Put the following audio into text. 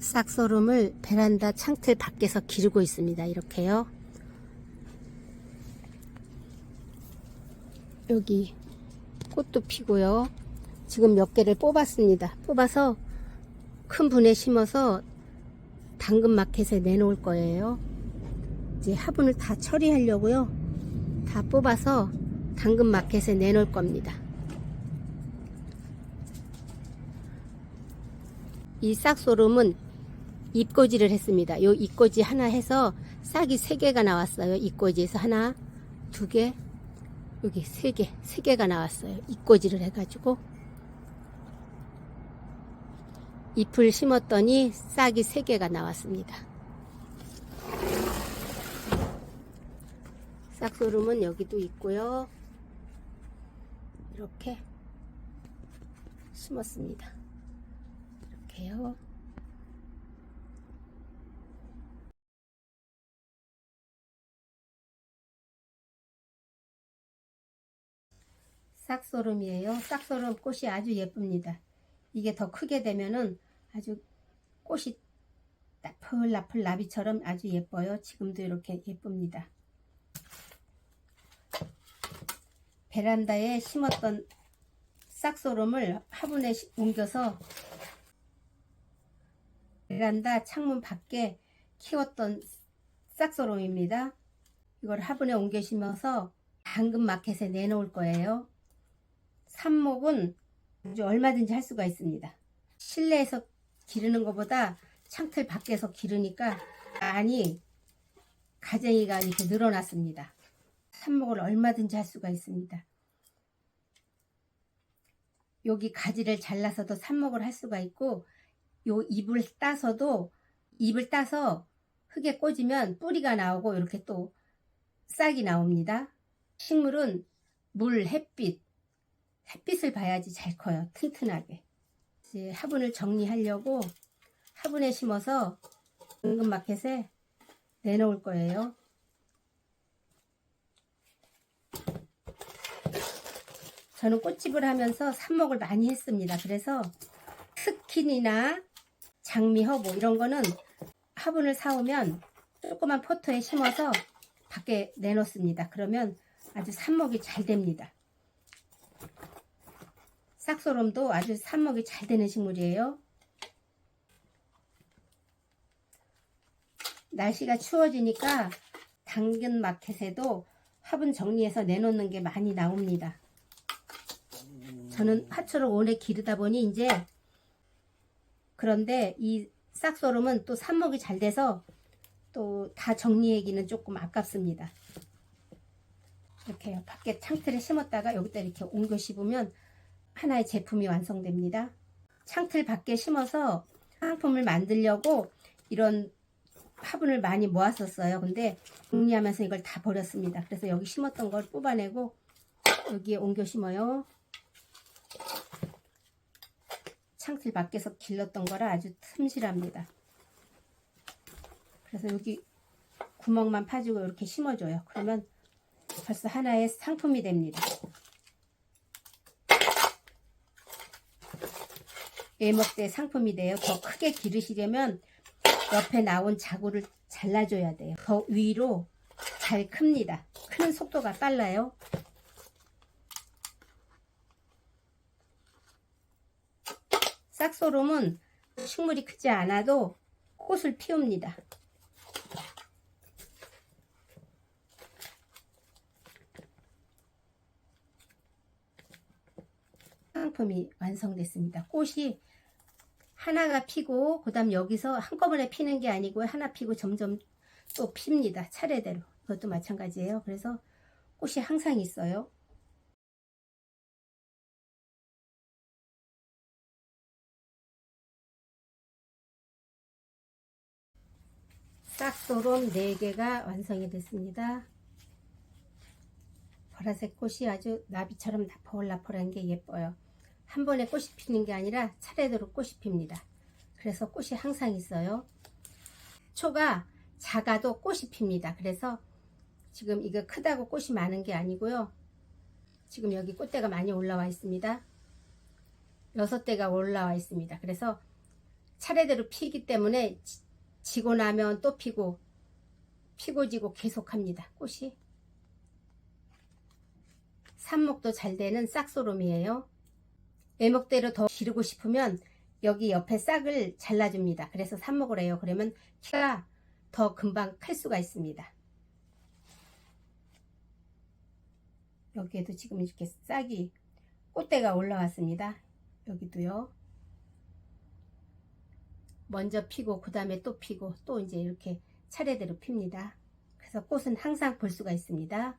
싹소름을 베란다 창틀 밖에서 기르고 있습니다. 이렇게요. 여기 꽃도 피고요. 지금 몇 개를 뽑았습니다. 뽑아서 큰 분에 심어서 당근 마켓에 내놓을 거예요. 이제 화분을 다 처리하려고요. 다 뽑아서 당근 마켓에 내놓을 겁니다. 이 싹소름은 잎꽂이를 했습니다. 요 잎꽂이 하나 해서 싹이 세 개가 나왔어요. 잎꽂이에서 하나, 두 개, 여기 세 개, 세 개가 나왔어요. 잎꽂이를 해가지고 잎을 심었더니 싹이 세 개가 나왔습니다. 싹소름은 여기도 있고요. 이렇게 심었습니다. 이렇게요. 싹소름이에요. 싹소름 꽃이 아주 예쁩니다. 이게 더 크게 되면은 아주 꽃이 나풀나풀 나비처럼 아주 예뻐요. 지금도 이렇게 예쁩니다. 베란다에 심었던 싹소름을 화분에 시- 옮겨서 베란다 창문 밖에 키웠던 싹소름입니다. 이걸 화분에 옮겨 심어서 당근 마켓에 내놓을 거예요. 삽목은 얼마든지 할 수가 있습니다. 실내에서 기르는 것보다 창틀 밖에서 기르니까 많이 가쟁이가 이렇게 늘어났습니다. 삽목을 얼마든지 할 수가 있습니다. 여기 가지를 잘라서도 삽목을 할 수가 있고 요 잎을 따서도 잎을 따서 흙에 꽂으면 뿌리가 나오고 이렇게 또 싹이 나옵니다. 식물은 물, 햇빛, 햇빛을 봐야지 잘 커요. 튼튼하게. 이제 화분을 정리하려고 화분에 심어서 당근마켓에 내놓을 거예요. 저는 꽃집을 하면서 삽목을 많이 했습니다. 그래서 스킨이나 장미, 허브 이런 거는 화분을 사오면 조그만 포토에 심어서 밖에 내놓습니다. 그러면 아주 삽목이 잘 됩니다. 싹소름도 아주 삽목이 잘 되는 식물이에요. 날씨가 추워지니까 당근 마켓에도 화분 정리해서 내놓는 게 많이 나옵니다. 저는 화초를 오래 기르다 보니 이제 그런데 이 싹소름은 또 삽목이 잘 돼서 또 다 정리하기는 조금 아깝습니다. 이렇게 밖에 창틀에 심었다가 여기다 이렇게 옮겨 심으면 하나의 제품이 완성됩니다. 창틀 밖에 심어서 화장품을 만들려고 이런 화분을 많이 모았었어요. 근데 정리하면서 이걸 다 버렸습니다. 그래서 여기 심었던 걸 뽑아내고 여기에 옮겨 심어요. 창틀 밖에서 길렀던 거라 아주 틈실합니다. 그래서 여기 구멍만 파주고 이렇게 심어줘요. 그러면 벌써 하나의 상품이 됩니다. 애먹대 상품이 돼요. 더 크게 기르시려면 옆에 나온 자구를 잘라줘야 돼요. 더 위로 잘 큽니다. 크는 속도가 빨라요. 싹소름은 식물이 크지 않아도 꽃을 피웁니다. 상품이 완성됐습니다. 꽃이 하나가 피고 그 다음 여기서 한꺼번에 피는 게 아니고 하나 피고 점점 또 핍니다. 차례대로. 그것도 마찬가지예요. 그래서 꽃이 항상 있어요. 싹소롬 4개가 완성이 됐습니다. 보라색 꽃이 아주 나비처럼 나폴나폴한 게 예뻐요. 한 번에 꽃이 피는 게 아니라 차례대로 꽃이 핍니다. 그래서 꽃이 항상 있어요. 초가 작아도 꽃이 핍니다. 그래서 지금 이거 크다고 꽃이 많은 게 아니고요. 지금 여기 꽃대가 많이 올라와 있습니다. 여섯 대가 올라와 있습니다. 그래서 차례대로 피기 때문에 지- 지고 나면 또 피고 피고 지고 계속합니다. 꽃이 삽목도 잘 되는 싹소롬이에요. 애목대로 더 기르고 싶으면 여기 옆에 싹을 잘라줍니다. 그래서 삽목을 해요. 그러면 키가 더 금방 클 수가 있습니다. 여기에도 지금 이렇게 싹이 꽃대가 올라왔습니다. 여기도요. 먼저 피고 그 다음에 또 피고 또 이제 이렇게 차례대로 핍니다. 그래서 꽃은 항상 볼 수가 있습니다.